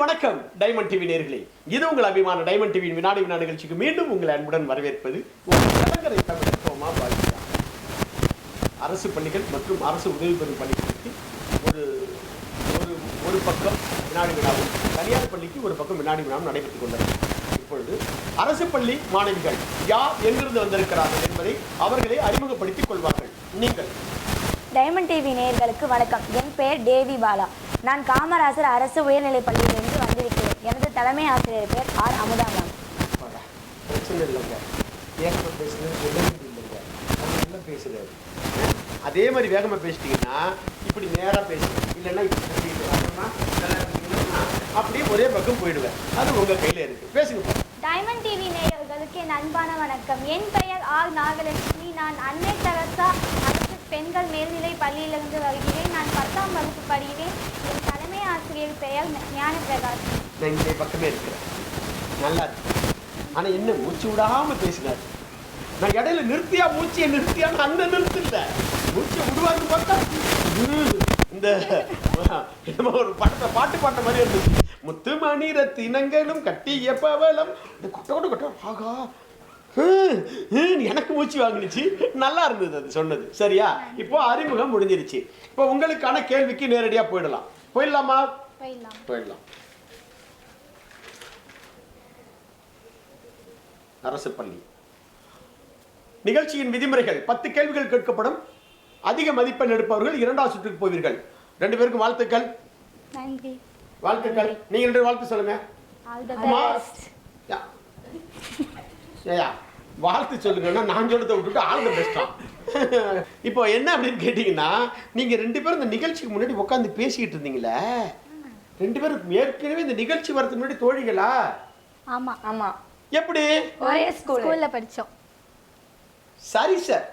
வணக்கம் diamond TV நேர்களே. இது உங்கள் அபிமான டைமண்ட் டிவியின் வினாடி வினா நிகழ்ச்சிக்கு மீண்டும் உங்களை அன்புடன் வரவேற்பது கலங்கரை தமிழர் தோமா அரசு பள்ளிகள் மற்றும் அரசு உதவி பெறும் பள்ளிகளுக்கு ஒரு ஒரு ஒரு பக்கம் வினாடி வினாவும் தனியார் பள்ளிக்கு ஒரு பக்கம் வினாடி வினாவும் நடைபெற்றுக் கொண்டது இப்பொழுது அரசு பள்ளி மாணவிகள் யார் எங்கிருந்து வந்திருக்கிறார்கள் என்பதை அவர்களை அறிமுகப்படுத்திக் கொள்வார்கள். நீங்கள் டைமண்ட் டிவி நேயர்களுக்கு வணக்கம். என் பெயர் தேவி பாலா. நான் காமராசர் அரசு உயர்நிலைப் பள்ளியிலிருந்து வந்திருக்கிறேன். எனது தலைமை ஆசிரியர் பெயர் ஆர். அமுதா மேம். பிரச்சனை இல்லைங்க. பேசுறது என்ன அதே மாதிரி வேகமாக பேசிட்டீங்கன்னா இப்படி நேராக பேசுவேன் இல்லைன்னா இப்படி? அப்படியே ஒரே பக்கம் போயிடுவேன். அது உங்கள் கையில் இருக்கு. பேசுங்க. டைமண்ட் டிவி நேயர்களுக்கு என் அன்பான வணக்கம். என் பெயர் ஆர். நாகலட்சுமி. நான் அன்னை தெரசா பெண்கள் மேல்நிலை பள்ளியிலிருந்து வருகிறேன். நான் பத்தாம் வகுப்பு படிக்கிறேன். என் தலைமை ஆசிரியர் பெயர் ஞான பிரகாஷ் நான் இந்த பக்கமே இருக்கிறேன் நல்லா இருக்கு. ஆனால் என்ன மூச்சு விடாமல் பேசினார். நான் இடையில நிறுத்தியா மூச்சியை நிறுத்தியான்னு அந்த நிறுத்தல. மூச்சை விடுவாங்க பார்த்தா இந்த என்னமோ ஒரு படத்தை பாட்டு பாட்ட மாதிரி இருந்துச்சு. முத்துமணி ரத்தினங்களும் கட்டிய பவளம். இந்த கொட்டோடு கொட்ட ஆகா எனக்கு மூச்சு வாங்குனுச்சு. நல்லா இருந்தது அது சொன்னது. சரியா? இப்போ அறிமுகம் முடிஞ்சிருச்சு. இப்போ உங்களுக்கான கேள்விக்கு நேரடியா போயிடலாம். போயிடலாமா? போயிடலாம். அரசு பள்ளி. நிகழ்ச்சியின் விதிமுறைகள். பத்து கேள்விகள் கேட்கப்படும். அதிக மதிப்பெண் எடுப்பவர்கள் இரண்டாவது சுற்றுக்கு போவீர்கள். ரெண்டு பேருக்கும் வாழ்த்துக்கள். வாழ்த்துக்கள். நீங்க ரெண்டு வாழ்த்து சொல்லுங்க. வாழ்த்து சொல்லுங்கன்னா நான் சொல்றதை விட்டுட்டு ஆள் பெஸ்டான் இப்போ என்ன அப்படின்னு கேட்டிங்கன்னா நீங்க ரெண்டு பேரும் இந்த நிகழ்ச்சிக்கு முன்னாடி உட்காந்து பேசிக்கிட்டு இருந்தீங்களே ரெண்டு பேரும் ஏற்கனவே இந்த நிகழ்ச்சி வரதுக்கு முன்னாடி தோழிகளா? ஆமா. ஆமா. எப்படி? ஒரே ஸ்கூல் ஸ்கூல்ல படிச்சோம். சரி சார்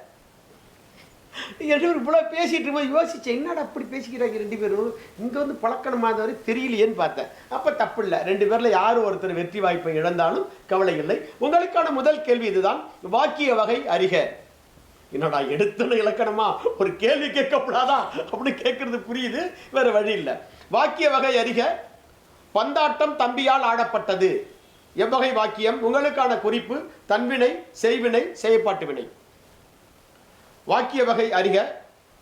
ரெண்டு பேரும் இவ்வளோ பேசிட்டு இருக்கும்போது யோசிச்சேன் என்னடா அப்படி பேசிக்கிறாங்க ரெண்டு பேரும்? இங்கே வந்து பழக்கணுமா தவிர தெரியலையேன்னு பார்த்தேன். அப்போ தப்பு இல்லை ரெண்டு பேரில் யார் ஒருத்தர் வெற்றி வாய்ப்பை இழந்தாலும் கவலை இல்லை. உங்களுக்கான முதல் கேள்வி இதுதான். வாக்கிய வகை அறிக. என்னடா எடுத்துன இலக்கணமா? ஒரு கேள்வி கேட்கப்படாதா? அப்படின்னு கேட்கறது புரியுது. வேற வழி இல்லை. வாக்கிய வகை அறிக. பந்தாட்டம் தம்பியால் ஆடப்பட்டது. எவ்வகை வாக்கியம்? உங்களுக்கான குறிப்பு தன்வினை செய்வினை செயற்பாட்டு வினை. வாக்கிய வகை அறிக.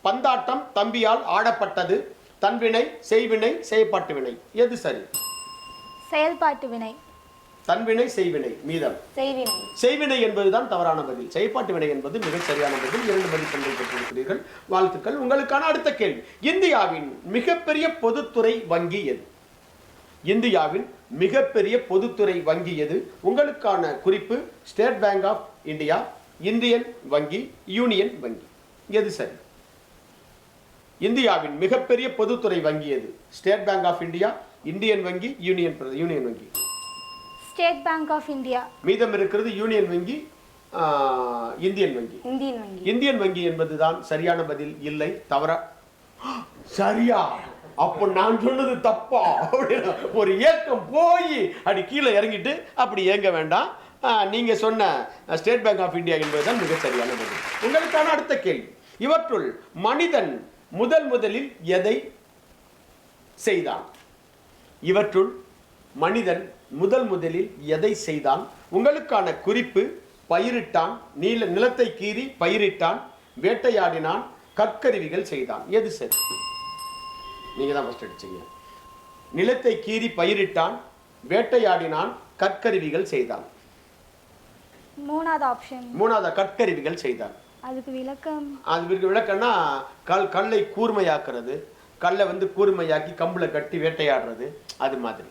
பந்தாட்டம் தம்பியால் ஆடப்பட்டது. தன்வினை செய்வினை செயற்பாட்டு வினை. எது சரி? செயல்பாட்டு வினை. தன்வினை செய்வினை மீதம். செய்வினை செய்வினை என்பதுதான் தவறான பதில். செயற்பாட்டு வினை என்பது மிகச் சரியான பதில். இரண்டு மதிப்பெண்கள் பெற்றிருக்கிறீர்கள். வாழ்த்துக்கள். உங்களுக்கான அடுத்த கேள்வி. இந்தியாவின் மிகப்பெரிய பொதுத்துறை வங்கி எது? இந்தியாவின் மிகப்பெரிய பொதுத்துறை வங்கி எது? உங்களுக்கான குறிப்பு State Bank of India Indian வங்கி யூனியன் வங்கி. எது சரி? இந்தியாவின் மிகப்பெரிய பொதுத்துறை வங்கி எது? State Bank of India Indian வங்கி யூனியன் யூனியன் வங்கி. ஸ்டேட் பேங்க் ஆஃப் இந்தியா மீதம் இருக்கிறது யூனியன் வங்கி இந்தியன் வங்கி. இந்தியன் வங்கி. இந்தியன் வங்கி என்பதுதான் சரியான பதில் இல்லை தவற? சரியா? அப்ப நான் சொன்னது தப்பா? அப்படின்னு ஒரு ஏக்கம் போய் அப்படி கீழே இறங்கிட்டு அப்படி ஏங்க வேண்டாம். நீங்கள் சொன்ன ஸ்டேட் பேங்க் ஆஃப் இந்தியா என்பதுதான் மிக சரியான பதில். உங்களுக்கான அடுத்த கேள்வி. இவற்றுள் மனிதன் முதல் முதலில் எதை செய்தான்? இவற்றுள் மனிதன் முதல் முதலில் எதை செய்தான்? உங்களுக்கான குறிப்பு பயிரிட்டான் நீல நிலத்தை கீறி பயிரிட்டான் வேட்டையாடினான் கற்கருவிகள் செய்தான். எது சரி? நீங்கள் தான் ஃபஸ்ட் அடிச்சீங்க. நிலத்தை கீறி பயிரிட்டான் வேட்டையாடினான் கற்கருவிகள் செய்தான். மூணாவது ஆப்ஷன் மூணாவது கற்கருவிகள் செய்தான் அதுக்கு விளக்கம். அதுக்கு விளக்கம்னா கல் கல்லை கூர்மையாக்குறது கல்லை வந்து கூர்மையாக்கி கம்புல கட்டி வேட்டையாடுறது அது மாதிரி.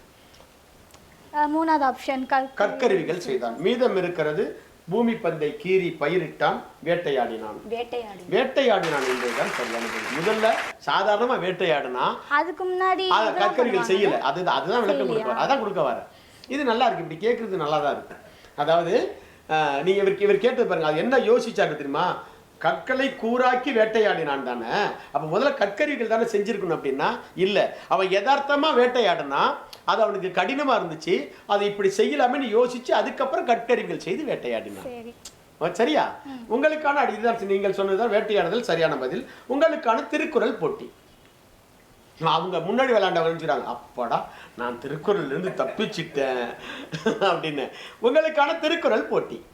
மூணாவது ஆப்ஷன் கற்கருவிகள் செய்தான் மீதம் இருக்கிறது பூமி பந்தை கீறி பயிரிட்டான் வேட்டையாடினான். வேட்டையாடி வேட்டையாடினான் என்பதுதான் சரியான முதல்ல சாதாரணமா வேட்டையாடினா அதுக்கு முன்னாடி அத கற்கருவிகள்? செய்யல. அதுதான் அதுதான் விளக்கம் கொடுக்க அதான் கொடுக்க வர இது நல்லா இருக்கு இப்படி கேட்கறது நல்லா தான் இருக்கு. அதாவது அஹ், நீங்க இவர் இவர் கேட்டது பாருங்க அது என்ன யோசிச்சாரு தெரியுமா? கற்களை கூராக்கி வேட்டையாடினான் தானே. அப்ப முதல்ல கற்கருவிகள் தானே செஞ்சிருக்கணும் அப்படின்னா? இல்ல. அவன் யதார்த்தமா வேட்டையாடினா அது அவனுக்கு கடினமா இருந்துச்சு அதை இப்படி செய்யலாமேன்னு யோசிச்சு அதுக்கப்புறம் கற்கருவிகள் செய்து வேட்டையாடினான். சரியா? உங்களுக்கான அடி- இதுதான் நீங்கள் சொன்னதுதான் வேட்டையாடுதல் சரியான பதில். உங்களுக்கான திருக்குறள் போட்டி. அவங்க முன்னாடி விளையாண்டவங்க நினைச்சுக்கிறாங்க அப்பாடா நான் திருக்குறள்ல இருந்து தப்பிச்சிட்டேன் அப்படின்னு. உங்களுக்கான திருக்குறள் போட்டி.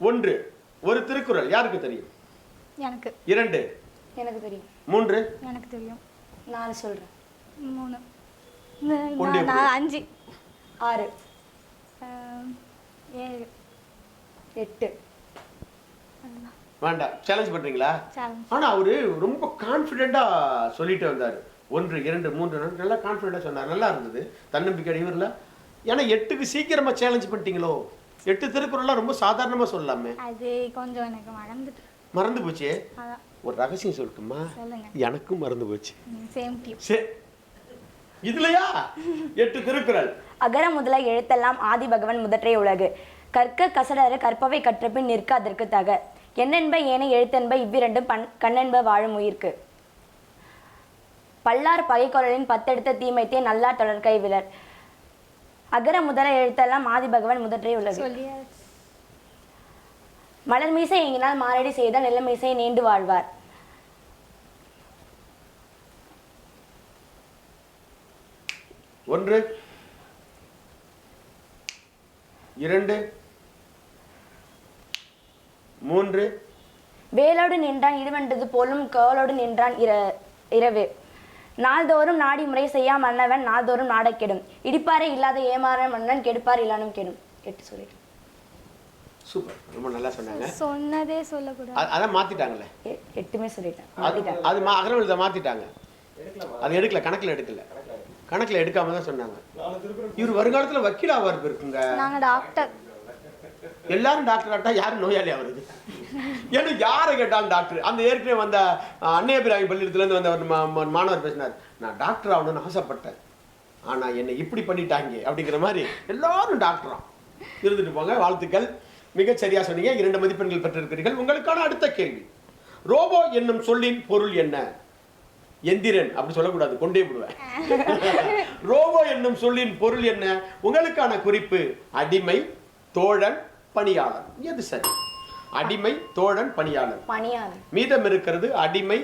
ஒன்று ஒரு திருக்குறள். யாருக்கு தெரியும்? எனக்கு. இரண்டு. எனக்கு தெரியும். மூன்று. எனக்கு தெரியும். நாலு சொல்றேன். மூணு. நான் அஞ்சு. ஆறு. ஏழு. எட்டு. வேண்டாம். சேலஞ்ச் பண்றீங்களா? ஆனா அவரு ரொம்ப கான்ஃபிடென்ட்டா சொல்லிட்டு வந்தாரு. ஒன்று இரண்டு மூன்று நாள் நல்லா கான்ஃபிடென்ட்டா சொன்னார். நல்லா இருந்தது. தன்னம்பிக்கை இவரில் ஏன்னா எட்டுக்கு சீக்கிரமா சேலஞ்ச் பண்ணிட்டீங்களோ? எட்டு திருக்குறள்லாம் ரொம்ப சாதாரணமா சொல்லலாமே. அது கொஞ்சம் எனக்கு மறந்துட்டு. மறந்து போச்சே? ஒரு ரகசியம் சொல்லட்டுமா? எனக்கும் மறந்து போச்சு. இதுலயா? எட்டு திருக்குறள். அகர முதல எழுத்தெல்லாம் ஆதி பகவன் முதற்றே உலகு. கற்க கசடர கற்பவை கற்றபின் நிற்க அதற்கு தக. எண்ணென்ப ஏனை எழுத்தென்ப இவ்விரண்டும் பண் கண்ணென்ப வாழும் உயிர்க்கு. பல்லார் பகைக்கொழலின் பத்தெடுத்த தீமைத்தே நல்லார் தொடர்கை விலர். அகர முதல எழுத்தெல்லாம் ஆதி பகவன் முதற்றே சொல்லியாச்சு. மலர் மீசை எங்கினால் மாரடி செய்தால் நில மீசை நீண்டு வாழ்வார். ஒன்று இரண்டு மூன்று. வேலோடு நின்றான் இடுவென்றது போலும் கோலோடு நின்றான் இர இரவு. நாள்தோறும் நாடி முறை செய்யா மன்னவன் நாள்தோறும் நாடக் கெடும். இடிப்பாறை இல்லாத ஏமாற மன்னன் கெடுப்பார் இல்லானும் கெடும். எட்டு சொல்லிட்டு சூப்பர். ரொம்ப நல்லா சொன்னாங்க. சொன்னதே சொல்லக்கூடாது. அதான் மாத்திட்டாங்களே எட்டுமே சொல்லிட்டேன். அது அகரவெழுத மாத்திட்டாங்க. அது எடுக்கல கணக்குல எடுக்கல. கணக்குல எடுக்காம தான் சொன்னாங்க. இவர் வருங்காலத்துல வக்கீல் ஆவார் இருக்குங்க. நாங்க டாக்டர். எல்லாரும் டாக்டர் ஆட்டா யாரும் நோயாளி ஆகுறது ஏன்னா யாரை கேட்டாலும் டாக்டர். அந்த ஏற்கனவே வந்த அன்னையபிராமி பள்ளியிடத்துல இருந்து வந்த ஒரு மாணவர் பேசினார். நான் டாக்டர் ஆகணும்னு ஆசைப்பட்டேன். ஆனா என்னை இப்படி பண்ணிட்டாங்க. அப்படிங்கிற மாதிரி எல்லாரும் டாக்டரா இருந்துட்டு போங்க. வாழ்த்துக்கள். மிகச் சரியா சொன்னீங்க. இரண்டு மதிப்பெண்கள் பெற்றிருக்கிறீர்கள். உங்களுக்கான அடுத்த கேள்வி. ரோபோ என்னும் சொல்லின் பொருள் என்ன? எந்திரன். அப்படி சொல்லக்கூடாது. கொண்டே விடுவேன் ரோபோ என்னும் சொல்லின் பொருள் என்ன? உங்களுக்கான குறிப்பு அடிமை தோழன் பணியாளர். எது சரி? அடிமை தோழன் பணியாளர். பணியாளர். மீதம் இருக்கிறது அடிமை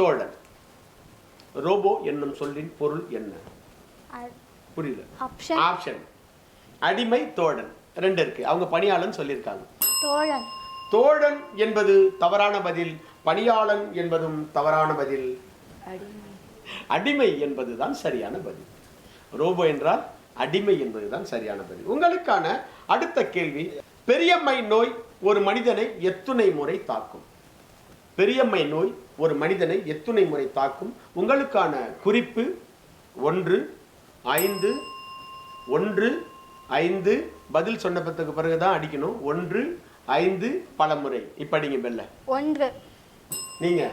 தோழன். ரோபோ என்னும் சொல்லின் பொருள் என்ன? புரியல. ஆப்ஷன். அடிமை தோழன். ரெண்டு இருக்கு. அவங்க பணியாளன் சொல்லியிருக்காங்க. தோழன். தோழன் என்பது தவறான பதில் பணியாளன் என்பதும் தவறான பதில். அடிமை என்பதுதான் சரியான பதில். ரோபோ என்றால் அடிமை என்பதுதான் சரியான பதில். உங்களுக்கான அடுத்த கேள்வி பெரியம்மை நோய் ஒரு மனிதனை எத்துணை முறை தாக்கும். பெரியம்மை நோய் ஒரு மனிதனை எத்துணை முறை தாக்கும். உங்களுக்கான குறிப்பு ஒன்று ஐந்து ஒன்று ஐந்து. பதில் சொன்னப்பத்துக்கு பிறகுதான் அடிக்கணும். ஒன்று ஐந்து பல முறை இப்ப அடிங்க பெல்ல ஒன்று. நீங்க.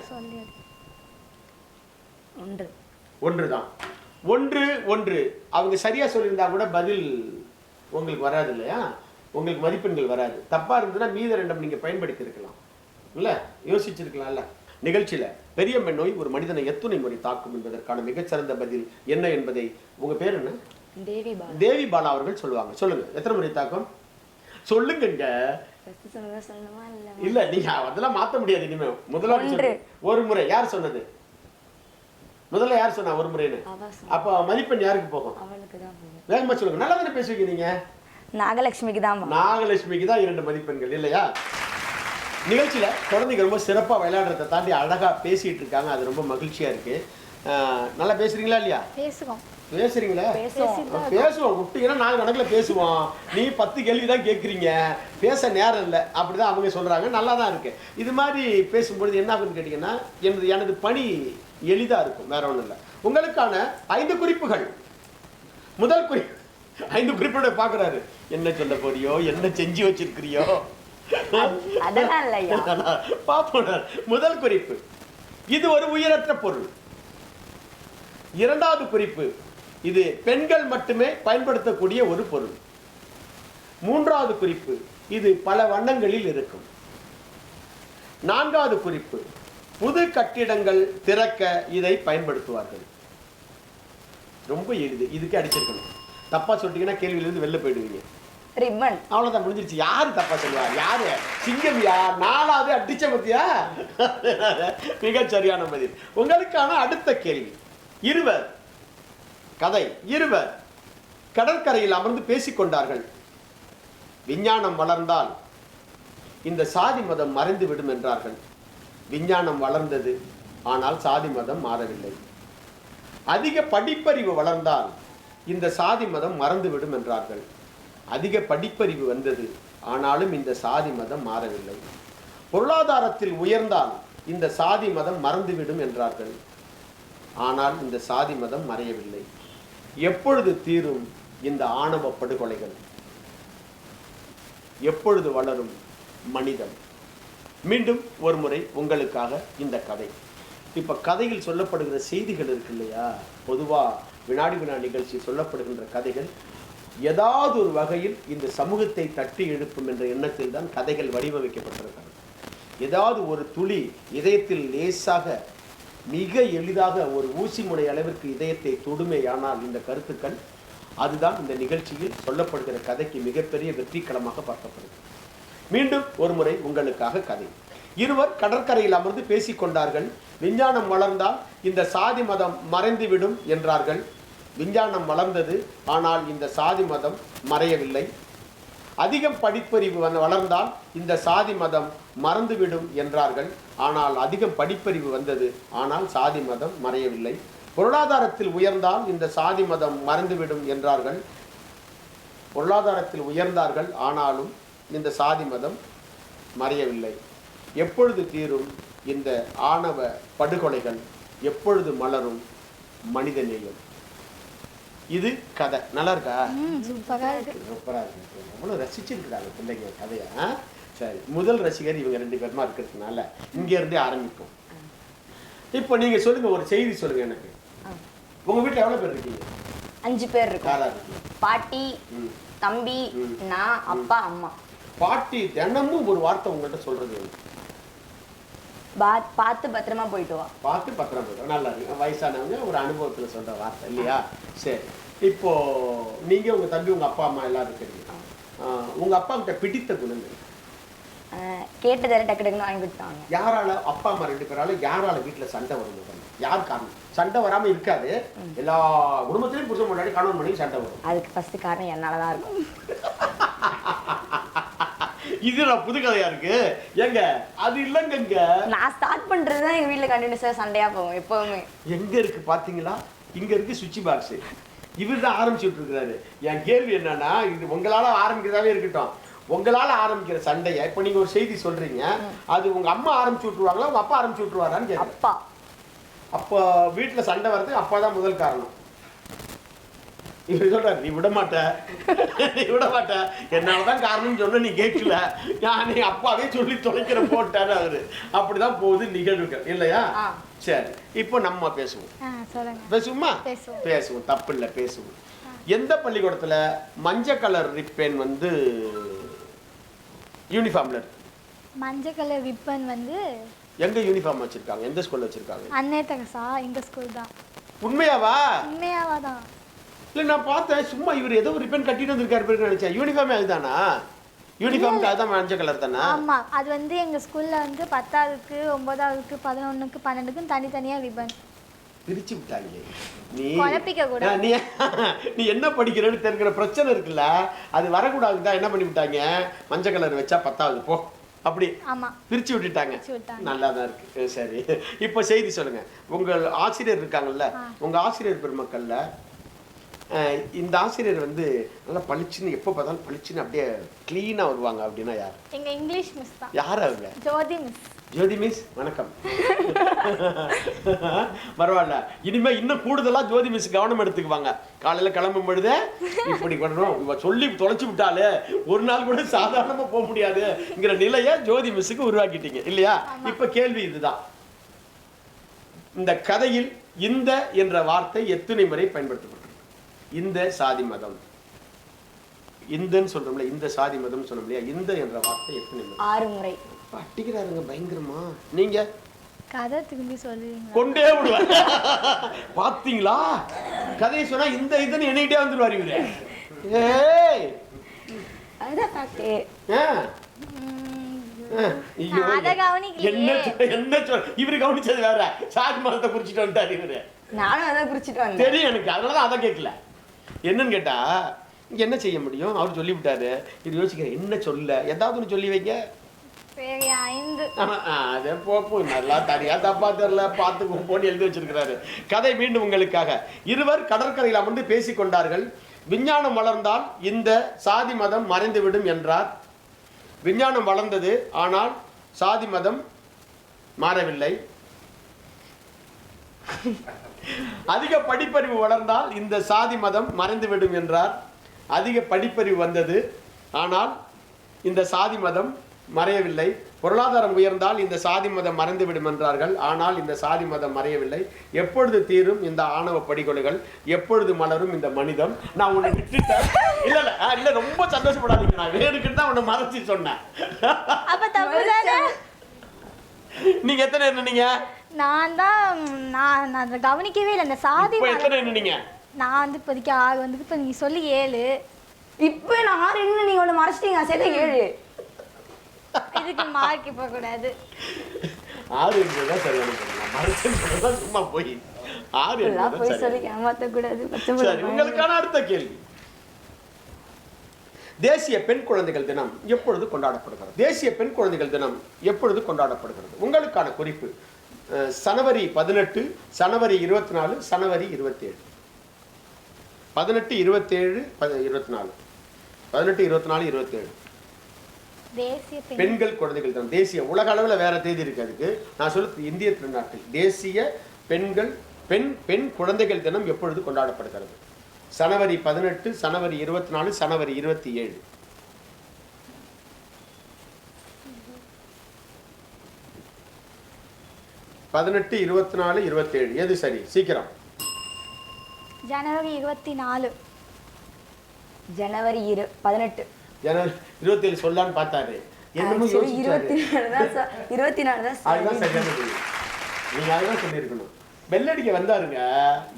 ஒன்று. ஒன்று தான் ஒன்று ஒன்று. அவங்க சரியா சொல்லியிருந்தா கூட பதில் உங்களுக்கு வராது இல்லையா? உங்களுக்கு மதிப்பெண்கள் வராது. தப்பா இருந்ததுன்னா மீத ரெண்டும் நீங்க பயன்படுத்தி இருக்கலாம் இல்ல? யோசிச்சிருக்கலாம்ல. நிகழ்ச்சியில பெரியம்மை நோய் ஒரு மனிதனை எத்துணை முறை தாக்கும் என்பதற்கான மிகச்சிறந்த பதில் என்ன என்பதை உங்க பேர் என்ன? தேவி பாலா. அவர்கள் சொல்லுவாங்க. சொல்லுங்க. எத்தனை முறை தாக்கும்? சொல்லணுமா இல்ல நீங்க அதெல்லாம் மாத்த முடியாது இனிமே. சொல்லுங்க. ஒரு முறை. யார் சொன்னது? முதல்ல யார் சொன்னா ஒரு முறைன்னு. அப்ப மதிப்பெண் யாருக்கு போகும்? வேகமா சொல்லுங்க. நல்லா தானே பேசுவீங்க நீங்க? நாகலட்சுமிக்கு தான். நாகலட்சுமிக்கு தான் இரண்டு மதிப்பெண்கள் இல்லையா? நிகழ்ச்சியில குழந்தைங்க ரொம்ப சிறப்பா விளையாடுறதை தாண்டி அழகா பேசிட்டு இருக்காங்க. அது ரொம்ப மகிழ்ச்சியா இருக்கு. நல்லா பேசுறீங்களா இல்லையா? பேசுவோம். பேசுறீங்களா? பேசுவோம். பேசுவோம். விட்டீங்கன்னா நாலு கணக்குல பேசுவோம். நீ பத்து கேள்வி தான் கேட்குறீங்க பேச நேரம் இல்லை. அப்படிதான் அவங்க சொல்றாங்க. நல்லா தான் இருக்கு. இது மாதிரி பேசும்பொழுது என்ன ஆகுன்னு கேட்டீங்கன்னா எனது எனது பணி எளிதா இருக்கும். வேற ஒண்ணும் இல்லை. உங்களுக்கான ஐந்து குறிப்புகள். முதல் குறி ஐந்து குறிப்போட பாக்குறாரு என்ன சொல்ல போறியோ? என்ன செஞ்சு வச்சிருக்கிறியோ? பாப்போம் முதல் குறிப்பு. இது ஒரு உயிரற்ற பொருள். இரண்டாவது குறிப்பு. இது பெண்கள் மட்டுமே பயன்படுத்தக்கூடிய ஒரு பொருள். மூன்றாவது குறிப்பு. இது பல வண்ணங்களில் இருக்கும். நான்காவது குறிப்பு. புது கட்டிடங்கள் திறக்க இதை பயன்படுத்துவார்கள். ரொம்ப எளிது. இதுக்கே அடிச்சிருக்கணும். தப்பா சொல்லிட்டீங்கன்னா கேள்வியிலிருந்து வெளில போயிடுவீங்க. ரிப்பன் அவ்வளவுதான் முடிஞ்சிருச்சு. யாரு தப்பா சொல்லுவா? யாரு? சிங்கம்யா நாலாவது அடிச்ச பத்தியா? மிகச் சரியான பதில். உங்களுக்கான அடுத்த கேள்வி. இருவர். கதை. இருவர். கடற்கரையில் அமர்ந்து பேசிக்கொண்டார்கள். விஞ்ஞானம் வளர்ந்தால் இந்த சாதி மதம் மறைந்து விடும் என்றார்கள். விஞ்ஞானம் வளர்ந்தது ஆனால் சாதி மதம் மாறவில்லை. அதிக படிப்பறிவு வளர்ந்தால் இந்த சாதி மதம் மறந்துவிடும் என்றார்கள். அதிக படிப்பறிவு வந்தது. ஆனாலும் இந்த சாதி மதம் மாறவில்லை. பொருளாதாரத்தில் உயர்ந்தால் இந்த சாதி மதம் மறந்துவிடும் என்றார்கள். ஆனால் இந்த சாதி மதம் மறையவில்லை. எப்பொழுது தீரும் இந்த ஆணவ படுகொலைகள்? எப்பொழுது வளரும் மனிதன்? மீண்டும் ஒரு முறை உங்களுக்காக இந்த கதை. இப்போ கதையில் சொல்லப்படுகிற செய்திகள் இருக்கு இல்லையா? பொதுவாக வினாடி வினா நிகழ்ச்சி சொல்லப்படுகின்ற கதைகள் ஏதாவது ஒரு வகையில் இந்த சமூகத்தை தட்டி எழுப்பும் என்ற எண்ணத்தில் தான் கதைகள் வடிவமைக்கப்பட்டிருக்கிறது. ஏதாவது ஒரு துளி இதயத்தில் லேசாக மிக எளிதாக ஒரு ஊசி முனை அளவிற்கு இதயத்தை தொடுமையானால் இந்த கருத்துக்கள் அதுதான் இந்த நிகழ்ச்சியில் சொல்லப்படுகிற கதைக்கு மிகப்பெரிய வெற்றிக்களமாக பார்க்கப்படுது மீண்டும் ஒரு முறை உங்களுக்காக கதை. இருவர் கடற்கரையில் அமர்ந்து பேசிக்கொண்டார்கள். விஞ்ஞானம் வளர்ந்தால் இந்த சாதி மதம் மறைந்துவிடும் என்றார்கள். விஞ்ஞானம் வளர்ந்தது ஆனால் இந்த சாதி மதம் மறையவில்லை. அதிகம் படிப்பறிவு வந்து வளர்ந்தால் இந்த சாதி மதம் மறந்துவிடும் என்றார்கள். ஆனால் அதிகம் படிப்பறிவு வந்தது ஆனால் சாதி மதம் மறையவில்லை. பொருளாதாரத்தில் உயர்ந்தால் இந்த சாதி மதம் மறந்துவிடும் என்றார்கள். பொருளாதாரத்தில் உயர்ந்தார்கள் ஆனாலும் இந்த சாதி மதம் மறையவில்லை. எப்பொழுது தீரும் இந்த ஆணவ படுகொலைகள்? எப்பொழுது மலரும் மனிதநேயம்? இது கதை. நல்லா இருக்கா சூப்பராக இருக்கு. சூப்பரா இருக்கு. எவ்வளவு ரசிச்சிருக்கிறாங்க பிள்ளைங்க கதையை? சரி முதல் ரசிகர் இவங்க ரெண்டு பேருமா இருக்கிறதுனால இங்க இருந்தே ஆரம்பிப்போம். இப்போ நீங்க சொல்லுங்க ஒரு செய்தி சொல்லுங்க எனக்கு. உங்க வீட்டுல எவ்வளவு பேர் இருக்கீங்க? அஞ்சு பேர் இருக்கீங்க? பாட்டி. தம்பி. நான் அப்பா அம்மா. பாட்டி தினமும் ஒரு வார்த்தை உங்கள்கிட்ட சொல்றது பார்த்து பத்திரமா போயிட்டு வா. பார்த்து பத்திரம் போடுறோம் நல்லா இருக்கு வயசானவங்க ஒரு அனுபவத்துல சொல்ற வார்த்தை இல்லையா? சரி. இப்போ நீங்க உங்க தம்பி உங்க அப்பா அம்மா எல்லாரும் இருக்கிறீங்க ஆ, உங்க அப்பா கிட்ட பிடித்த குணங்கள்? அஹ் கேட்டதை டக்கு டக்குன்னு வாங்கி கொடுத்தாங்க யாரால அப்பா அம்மா ரெண்டு பேரால யாரால வீட்டுல சண்டை வரும்? யார் காரணம்? சண்டை வராம இருக்காது. எல்லா குடும்பத்திலயும் புருஷன் முன்னாடி கணவன் மணி சண்டை வரும். அதுக்கு ஃபர்ஸ்ட் காரணம் என்னால தான் இருக்கும். இது நான் புது கதையா இருக்கு? ஏங்க அது இல்லைங்க நான் ஸ்டார்ட் பண்றது தான் எங்க வீட்ல கண்டினியூஸா சண்டையா போகும் எப்பவுமே. எங்க இருக்கு பாத்தீங்களா? இங்க இருக்கு சுவிட்ச் பாக்ஸ் இவர் தான் ஆரம்பிச்சுட்டு இருக்கிறாரு என் கேள்வி என்னன்னா இது உங்களால ஆரம்பிக்கிறதாவே இருக்கட்டும். உங்களால ஆரம்பிக்கிற சண்டைய இப்ப நீங்க ஒரு செய்தி சொல்றீங்க. அது உங்க அம்மா ஆரம்பிச்சு விட்டுருவாங்களா உங்க அப்பா ஆரம்பிச்சு விட்டுருவாரான்னு கேட்குறேன் அப்பா. அப்போ வீட்டுல சண்டை வர்றதுக்கு அப்பா தான் முதல் காரணம். இவர் சொல்றாரு நீ விட மாட்ட. நீ விட மாட்ட. என்னாலதான் காரணம்னு சொன்ன நீ கேட்கல. நான் நீ அப்பாவே சொல்லி தொலைக்கிற போட்டாரு அவரு. அப்படிதான் போகுது நிகழ்வுகள். இல்லையா. சரி. இப்போ நம்ம பேசுவோம். பேசுவோமா? பேசுவோம். பேசுவோம். தப்பு இல்லை பேசுவோம் எந்த பள்ளிக்கூடத்துல மஞ்சள் கலர் ரிப்பேன் வந்து யூனிஃபார்ம்ல இருக்கு? மஞ்சள் கலர் ரிப்பன் வந்து எங்க யூனிஃபார்ம் வச்சிருக்காங்க? எந்த ஸ்கூல்ல வச்சிருக்காங்க? அன்னை தகசா எங்க ஸ்கூல் தான். உண்மையாவா? உண்மையாவா தான். இல்ல நான் பார்த்தேன். சும்மா இவர் ஏதோ ஒரு ரிப்பன் கட்டிட்டு வந்திருக்காரு பேருக்கு நினைச்சேன். யூனிஃபார்மே அதுதானா யூனிஃபார்முக்கு அதுதான் மஞ்சள் கலர் தானா? ஆமா. அது வந்து எங்க ஸ்கூல்ல வந்து பத்தாவதுக்கு ஒன்பதாவதுக்கு பதினொன்றுக்கு பன்னெண்டுக்கும் தனித்தனியா ரிப்பன் பிரிச்சு விட்டாங்க நீ குழப்பிக்க கூடாது. ஆ, நீ நீ என்ன படிக்கிறேன்னு தெரிகிற பிரச்சனை இருக்குல்ல. அது வரக்கூடாது தான் என்ன பண்ணி விட்டாங்க? மஞ்சள் கலர் வச்சா பத்தாவது போ. அப்படி ஆமா. பிரிச்சு விட்டுட்டாங்க. நல்லா தான் இருக்கு. சரி. இப்போ செய்தி சொல்லுங்க. உங்கள் ஆசிரியர் இருக்காங்கல்ல? உங்க ஆசிரியர் பெருமக்கள்ல இந்த ஆசிரியர் வந்து நல்லா பளிச்சுன்னு எப்போ பார்த்தாலும் பளிச்சுன்னு அப்படியே க்ளீனாக வருவாங்க அப்படின்னா யார்? எங்க இங்கிலீஷ் மிஸ் தான். யார் அவங்க? ஜோதி மிஸ் ஜோதி மிஸ் வணக்கம். பரவாயில்ல. இனிமே இன்னும் கூடுதலா ஜோதி மிஸ் கவனம் எடுத்துக்குவாங்க. காலையில கிளம்பும் பொழுது இப்படி பண்ணணும் இவ சொல்லி தொலைச்சு விட்டாலே ஒரு நாள் கூட சாதாரணமா போக முடியாதுங்கிற நிலையை ஜோதி மிஸ்ஸுக்கு உருவாக்கிட்டீங்க. இல்லையா? இப்ப கேள்வி இதுதான். இந்த கதையில் இந்த என்ற வார்த்தை எத்தனை முறை பயன்படுத்தப்பட்டிருக்கு இந்த சாதி மதம். இந்தன்னு சொல்றோம்ல இந்த சாதி மதம் சொல்றோம் இல்லையா? இந்த என்ற வார்த்தை எத்தனை ஆறு முறை அட்டிக்கிறாருங்க பயங்கரமா. நீங்க? கதை திரும்பி சொல்லுவீங்களா? கொண்டே விடுவார். பாத்தீங்களா? கதையை சொன்னா இந்த இதுன்னு எண்ணிக்கிட்டே வந்துருவாரு இவரு. ஏய்! அதுதான் ஃபேக்ட் ஆ, உம், ஆ, ஐயோ, நான் அதை கவனிக்கலையே. என்ன சொல்- இவரு கவனிச்சது வேற. சாதி மதத்தை குறிச்சிட்டு வந்துட்டாரு இவரு. நானும் அதான் குறிச்சிட்டு வந்தேன். தெரியும் எனக்கு. அதனால தான் அதை கேட்கல. என்னன்னு கேட்டா இங்க என்ன செய்ய முடியும்? அவர் சொல்லிவிட்டாரு. இது யோசிக்கிறேன். என்ன சொல்ல? ஏதாவது ஒன்று சொல்லி வைங்க. அதே போப்பு நல்லா தனியா தப்பா தெரியல. பார்த்து போன்னு எழுதி வச்சிருக்கிறாரு. கதை மீண்டும் உங்களுக்காக. இருவர் கடற்கரையில் அமர்ந்து பேசிக் கொண்டார்கள் விஞ்ஞானம் வளர்ந்தால் இந்த சாதி மதம் மறைந்துவிடும் என்றார். விஞ்ஞானம் வளர்ந்தது ஆனால் சாதி மதம் மாறவில்லை. அதிக படிப்பறிவு வளர்ந்தால் இந்த சாதி மதம் மறைந்துவிடும் என்றார். அதிக படிப்பறிவு வந்தது. ஆனால் இந்த சாதி மதம் மறையவில்லை. பொருளாதாரம் உயர்ந்தால் இந்த சாதி மதம் மறைந்துவிடும் என்றார்கள். ஆனால் இந்த சாதி மதம் மறையவில்லை. எப்பொழுது தீரும் இந்த ஆணவ படிகொலைகள்? எப்பொழுது மலரும் இந்த மனிதம்? நான் உன்னை விட்டுட்டேன். இல்ல இல்ல இல்ல ரொம்ப சந்தோஷப்படாதீங்க. நான் வேணுக்குன்னு தான் உன்னை மறைச்சு சொன்னேன். நீங்க எத்தனை எண்ணுனீங்க நான் தான் நான் நான் அதை கவனிக்கவே இல்லை. அந்த சாதி இப்போ எத்தனை நான் வந்து இப்போதைக்கு ஆறு வந்து இப்போ நீங்க சொல்லி ஏழு. இப்போ நான் ஆறு இன்னும் நீங்க ஒண்ணு மறைச்சிட்டீங்க சரி ஏழு. இதுக்கு மார்க் இப்போ கூடாது. ஆறு என்பதுதான் சரியான பதில். சொன்னதுதான் சும்மா போய். ஆறு எல்லாம் என்பதுதான் போய் சொல்லி சரியான ஏமாத்த கூடாது சரி பச்சை உங்களுக்கான அடுத்த கேள்வி. தேசிய பெண் குழந்தைகள் தினம் எப்பொழுது கொண்டாடப்படுகிறது? தேசிய பெண் குழந்தைகள் தினம் எப்பொழுது கொண்டாடப்படுகிறது? உங்களுக்கான குறிப்பு சனவரி பதினெட்டு சனவரி இருபத்தி நாலு சனவரி இருபத்தேழு. பதினெட்டு இருபத்தேழு இருபத்தி நாலு பதினெட்டு இருபத்தி நாலு இருபத்தேழு பெண்கள் குழந்தைகள் தினம் தேசிய உலக அளவில் வேற தேதி இருக்கு அதுக்கு. நான் சொல்றது இந்திய திருநாட்டில். தேசிய பெண்கள் பெண் பெண் குழந்தைகள் தினம் எப்பொழுது கொண்டாடப்படுகிறது? சனவரி பதினெட்டு சனவரி இருபத்தி நாலு சனவரி இருபத்தி ஏழு பதினெட்டு இருபத்தி நாலு இருபத்தேழு. எது சரி? சீக்கிரம். ஜனவரி இருபத்தி நாலு ஜனவரி இரு பதினெட்டு. ஜனவரி இருபத்தேழு சொல்லான்னு பார்த்தாரு. என்னமோ யோசிச்சாரு. இருபத்தி நாலு தான் ச- இருபத்தி நாலு தான் அதுதான் சரி. சரியான பதில். நீங்க அதுதான் சொல்லியிருக்கணும். பெல்லடிக்க வந்தாருங்க.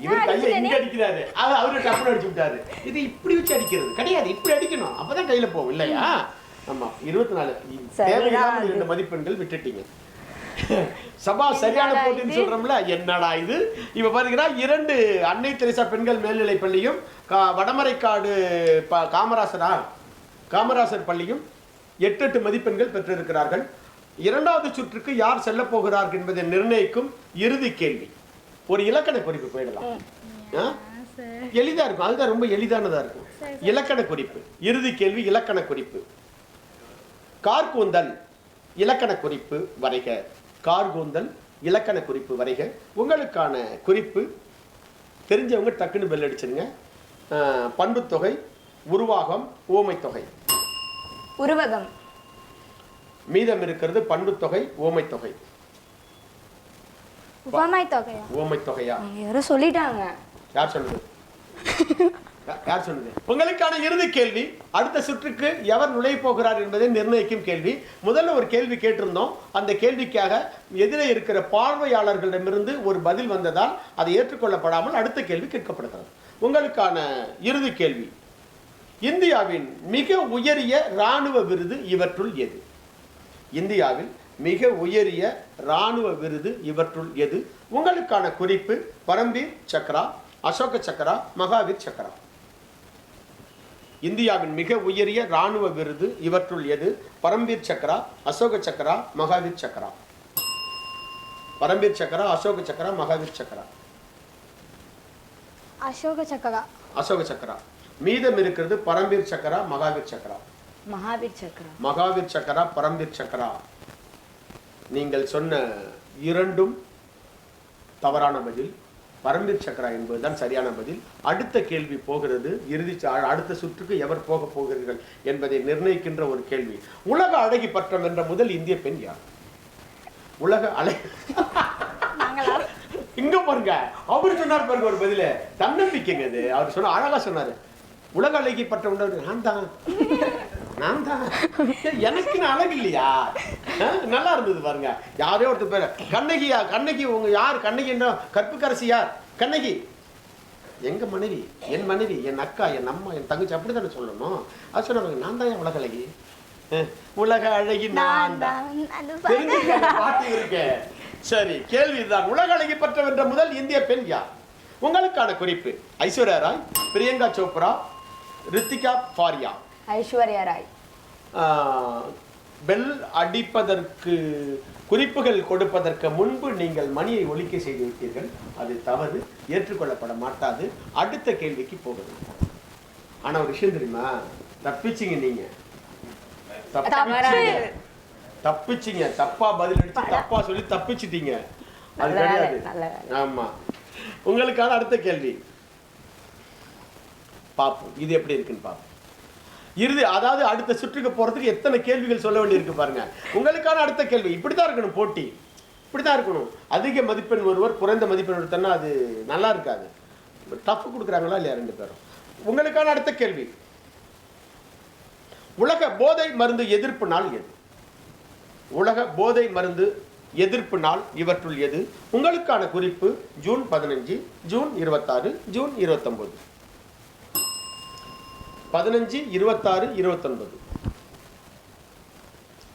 இவர் கையை இங்க அடிக்கிறாரு. அவர் அவரு டப்புனு அடிச்சு விட்டாரு. இது இப்படி வச்சு அடிக்கிறது. கிடையாது இப்படி அடிக்கணும். அப்பதான் கையில போகும் இல்லையா? ஆமா இருபத்தி நாலு. இரண்டு மதிப்பெண்கள் விட்டுட்டீங்க. சபா சரியான போட்டின்னு? சொல்றோம்ல. என்னடா இது? இப்ப பாத்தீங்கன்னா இரண்டு அன்னை தெரசா பெண்கள் மேல்நிலை பள்ளியும் வடமரைக்காடு காமராசரா காமராசர் பள்ளியும் எட்டு எட்டு மதிப்பெண்கள் பெற்றிருக்கிறார்கள். இரண்டாவது சுற்றுக்கு யார் செல்ல போகிறார்கள் என்பதை நிர்ணயிக்கும் இறுதி கேள்வி. ஒரு இலக்கண குறிப்பு போயிடலாம்? எளிதா இருக்கும். அதுதான் ரொம்ப எளிதானதா இருக்கும். இலக்கண குறிப்பு. இறுதி கேள்வி இலக்கண குறிப்பு. கார்கூந்தல் இலக்கண குறிப்பு வரைக. கார்கூந்தல் இலக்கண குறிப்பு வரைக. உங்களுக்கான குறிப்பு தெரிஞ்சவங்க டக்குன்னு பெல் அடிச்சிருங்க. பண்புத்தொகை உருவாகம் ஓமைத்தொகை. உருவகம். மீதம் இருக்கிறது பண்புத்தொகை ஓமைத்தொகை. ஓமைத்தொகையா? அவங்க யாரோ சொல்லிட்டாங்க. யார் யா- யார் சொல்லுது? உங்களுக்கான இறுதி கேள்வி அடுத்த சுற்றுக்கு எவர் நுழைய போகிறார் என்பதை நிர்ணயிக்கும் கேள்வி. முதல்ல ஒரு கேள்வி கேட்டிருந்தோம். அந்த கேள்விக்காக எதிரே இருக்கிற பார்வையாளர்களிடமிருந்து ஒரு பதில் வந்ததால் அதை ஏற்றுக்கொள்ளப்படாமல் அடுத்த கேள்வி கேட்கப்படுகிறது. உங்களுக்கான இறுதி கேள்வி. இந்தியாவின் மிக உயரிய இராணுவ விருது இவற்றுள் எது? இந்தியாவில் மிக உயரிய இராணுவ விருது இவற்றுள் எது? உங்களுக்கான குறிப்பு பரம்பீர் சக்ரா அசோக சக்கரா மகாவீர் சக்கரா இந்தியாவின் மிக உயரிய இராணுவ விருது இவற்றுள் எது? பரம்பீர் சக்ரா அசோக சக்ரா மகாவீர் சக்ரா பரம்பீர் சக்ரா அசோக சக்ரா மகாவீர் சக்ரா அசோக சக்கரா. அசோக சக்ரா மீதம் இருக்கிறது பரம்பீர் சக்ரா மகாவீர் சக்ரா மகாவீர் சக்கரம் மகாவீர் சக்கரா பரம்பீர் சக்கரா. நீங்கள் சொன்ன இரண்டும் தவறான பதில். பரம்பீர் சக்கரா என்பதுதான் சரியான பதில். அடுத்த கேள்வி போகிறது இறுதி அடுத்த சுற்றுக்கு எவர் போக போகிறீர்கள் என்பதை நிர்ணயிக்கின்ற ஒரு கேள்வி. உலக அழகி பட்டம் என்ற முதல் இந்திய பெண் யார்? உலக அழகி இங்க பாருங்க அவர் சொன்னார் பாருங்க ஒரு பதில. தன்னம்பிக்கைங்க அது. அவர் சொன்ன அழகா சொன்னாரு. உலக அழகி பட்ட உண்டவர் நான் தான். நான் தான். ஏய், எனக்குன்னு அழகு இல்லையா? நல்லா இருந்தது பாருங்க. யாரோ ஒருத்தர் பேர். கண்ணகியா கண்ணகி உங்க யார்? கண்ணகி என்ற கற்புக்கரசி யார்? கண்ணகி. எங்க மனைவி? என் மனைவி என் அக்கா என் அம்மா என் தங்கச்சி அப்படித்தானே சொல்லணும்? அது சொன்னாங்க நான் தான் என் உலக அழகி உலக அழகி நான் தான். அது தெரிஞ்சுக்க பாட்டு இருக்கு. சரி கேள்வி இதுதான் உலக அழகி பெற்ற வென்ற முதல் இந்திய பெண் யார்? உங்களுக்கான குறிப்பு. ஐஸ்வர்யா ராய் பிரியங்கா சோப்ரா ரித்திகா ஃபாரியா. ஐஸ்வர்யா ராய் பெல் அடிப்பதற்கு குறிப்புகள் கொடுப்பதற்கு முன்பு நீங்கள் மணியை ஒலிக்க செய்து விட்டீர்கள் அது தவறு ஏற்றுக்கொள்ளப்பட மாட்டாது. அடுத்த கேள்விக்கு போகுது ஆனா ஒரு விஷயம் தெரியுமா? தப்பிச்சிங்க நீங்க. தப்பிச்சிங்க. தப்பிச்சிங்க. தப்பா பதில் அடிச்சு தப்பா சொல்லி தப்பிச்சிட்டீங்க. அது கிடையாது. ஆமா. உங்களுக்கான அடுத்த கேள்வி. பார்ப்போம் இது எப்படி இருக்குன்னு பார்ப்போம் இறுதி அதாவது அடுத்த சுற்றுக்கு போகிறதுக்கு எத்தனை கேள்விகள் சொல்ல வேண்டியிருக்கு பாருங்க. உங்களுக்கான அடுத்த கேள்வி இப்படி தான் இருக்கணும் போட்டி. இப்படி தான் இருக்கணும். அதிக மதிப்பெண் ஒருவர் குறைந்த மதிப்பெண் ஒருத்தன்னா அது நல்லா இருக்காது. டஃப் கொடுக்குறாங்களா இல்லையா ரெண்டு பேரும்? உங்களுக்கான அடுத்த கேள்வி. உலக போதை மருந்து எதிர்ப்பு நாள் எது? உலக போதை மருந்து எதிர்ப்பு நாள் இவற்றுள் எது? உங்களுக்கான குறிப்பு ஜூன் பதினஞ்சு ஜூன் இருபத்தாறு ஜூன் இருபத்தொம்போது. பதினஞ்சு இருபத்தாறு இருபத்தொன்பது.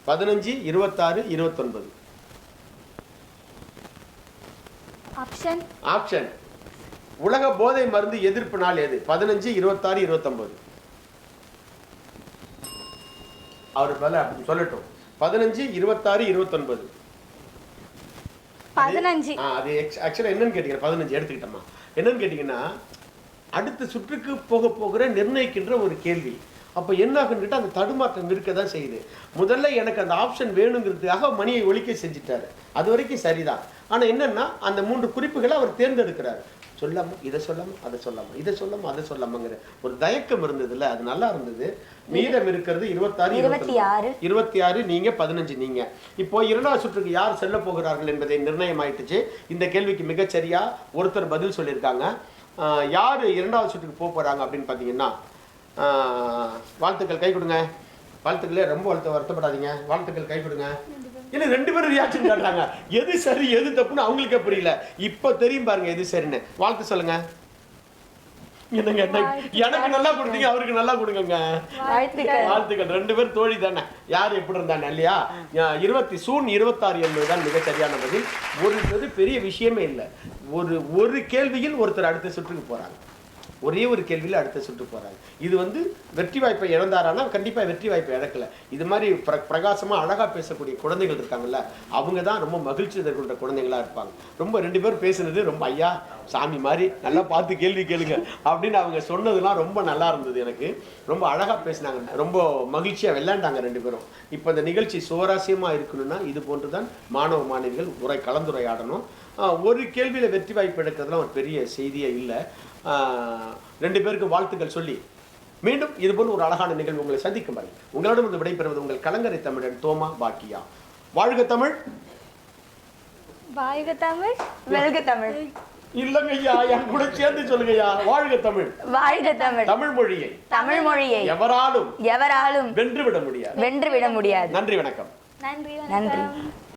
பதினஞ்சு இருபத்தாறு இருபத்தொன்பது. ஆப்ஷன் ஆப்ஷன் உலக போதை மருந்து எதிர்ப்பு நாள் எது? பதினஞ்சு இருபத்தாறு இருபத்தொன்பது. அவர் பதில அப்படி சொல்லட்டும். பதினஞ்சு இருபத்தாறு இருபத்தொன்பது. பதினஞ்சு. ஆ, அது ஆக்சுவலாக என்னன்னு கேட்டீங்க பதினஞ்சு எடுத்துக்கிட்டோமா? என்னன்னு கேட்டீங்கன்னா அடுத்த சுற்றுக்கு போக போகிற நிர்ணயிக்கின்ற ஒரு கேள்வி. அப்போ என்ன ஆகுன்னு அந்த தடுமாற்றம் இருக்க தான் செய்யுது. முதல்ல எனக்கு அந்த ஆப்ஷன் வேணுங்கிறதுக்காக மணியை ஒழிக்க செஞ்சுட்டாரு. அது வரைக்கும் சரிதான். ஆனா என்னன்னா அந்த மூன்று குறிப்புகளை அவர் தேர்ந்தெடுக்கிறார். சொல்லாம இதை சொல்லாம அதை சொல்லாம இதை சொல்லாம அதை சொல்லாமங்கிற ஒரு தயக்கம் இருந்ததுல அது நல்லா இருந்தது. மீதம் இருக்கிறது இருபத்தாறு இருபத்தி ஆறு. இருபத்தி ஆறு நீங்க பதினஞ்சு நீங்க. இப்போ இரண்டாவது சுற்றுக்கு யார் செல்ல போகிறார்கள் என்பதை நிர்ணயம் ஆயிட்டுச்சு இந்த கேள்விக்கு மிகச்சரியா ஒருத்தர் பதில் சொல்லியிருக்காங்க. யார் இரண்டாவது சுற்றுக்கு போக போகிறாங்க அப்படின்னு பார்த்தீங்கன்னா வாழ்த்துக்கள் கை கொடுங்க. வாழ்த்துக்களே ரொம்ப வருத்த வருத்தப்படாதீங்க. வாழ்த்துக்கள் கை கொடுங்க. இல்லை ரெண்டு பேரும் ரியாக்ஷன் காட்டுறாங்க. எது சரி எது தப்புன்னு அவங்களுக்கே புரியல. இப்போ தெரியும் பாருங்க எது சரின்னு. வாழ்த்து சொல்லுங்கள் என்னங்க என்ன- எனக்கு நல்லா கொடுத்தீங்க அவருக்கு நல்லா கொடுங்கங்க. வாழ்த்துக்கள். ரெண்டு பேரும் தோழி தானே. யார் எப்படி இருந்தாங்க இல்லையா? இருபத்தி சூன் இருபத்தாறு என்பதுதான் மிக சரியான பதில். ஒரு பெரிய விஷயமே இல்லை. ஒரு ஒரு கேள்வியில் ஒருத்தர் அடுத்த சுற்றுக்கு போறாங்க. ஒரே ஒரு கேள்வியில் அடுத்த சுற்று போகிறாங்க இது வந்து வெற்றி வாய்ப்பை இழந்தாரானா கண்டிப்பாக வெற்றி வாய்ப்பை இழக்கலை. இது மாதிரி பிர பிரகாசமாக அழகாக பேசக்கூடிய குழந்தைகள் இருக்காங்கல்ல அவங்க தான் ரொம்ப மகிழ்ச்சி தருகின்ற குழந்தைங்களா இருப்பாங்க. ரொம்ப ரெண்டு பேரும் பேசுனது ரொம்ப ஐயா சாமி மாதிரி நல்லா பார்த்து கேள்வி கேளுங்க. அப்படின்னு அவங்க சொன்னதெல்லாம் ரொம்ப நல்லா இருந்தது எனக்கு. ரொம்ப அழகாக பேசினாங்க. ரொம்ப மகிழ்ச்சியாக விளையாண்டாங்க ரெண்டு பேரும். இப்போ இந்த நிகழ்ச்சி சுவாரஸ்யமாக இருக்கணும்னா இது போன்று தான் மாணவ மாணவிகள் உரை கலந்துரையாடணும். ஒரு கேள்வியில் வெற்றி வாய்ப்பு எடுக்கிறதுலாம் ஒரு பெரிய செய்தியே இல்லை. ரெண்டு பேருக்கு வாழ்த்துக்கள் சொல்லி. மீண்டும் இது போன்ற ஒரு அழகான நிகழ்வு உங்களை சந்திக்கும் வரை உங்களிடம் இருந்து விடைபெறுவது உங்கள் கலங்கரை தமிழன் தோமா பாக்கியா. வாழ்க தமிழ். வாழ்க தமிழ். வெல்க தமிழ். இல்லைங்க ஐயா என் கூட சேர்ந்து சொல்லுங்கய்யா. வாழ்க தமிழ். வாழ்க தமிழ். தமிழ் மொழியை. தமிழ் மொழியை. எவராலும் எவராலும் வென்றுவிட முடியாது. வென்றுவிட முடியாது. நன்றி வணக்கம். நன்றி நன்றி. வணக்கம்